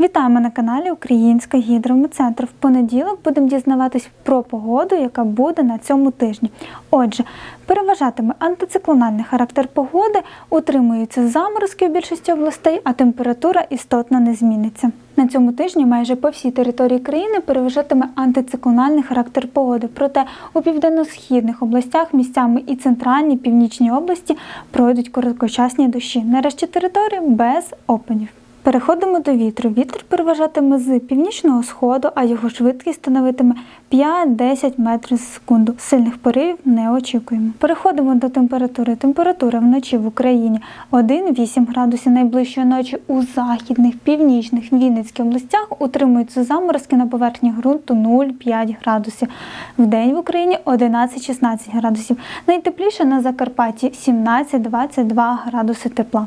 Вітаємо на каналі Українська гідрометцентр. В понеділок будемо дізнаватись про погоду, яка буде на цьому тижні. Отже, переважатиме антициклональний характер погоди, утримуються заморозки в більшості областей, а температура істотно не зміниться. На цьому тижні майже по всій території країни переважатиме антициклональний характер погоди. Проте у південно-східних областях місцями і центральній північній області пройдуть короткочасні дощі. Нарешті території без опадів. Переходимо до вітру. Вітер переважатиме з північного сходу, а його швидкість становитиме 5-10 метрів за секунду. Сильних поривів не очікуємо. Переходимо до температури. Температура вночі в Україні 1-8 градусів. Найближчої ночі у західних, північних, Вінницьких областях утримуються заморозки на поверхні ґрунту 0,5 градусів. В день в Україні 11-16 градусів. Найтепліше на Закарпатті 17-22 градуси тепла.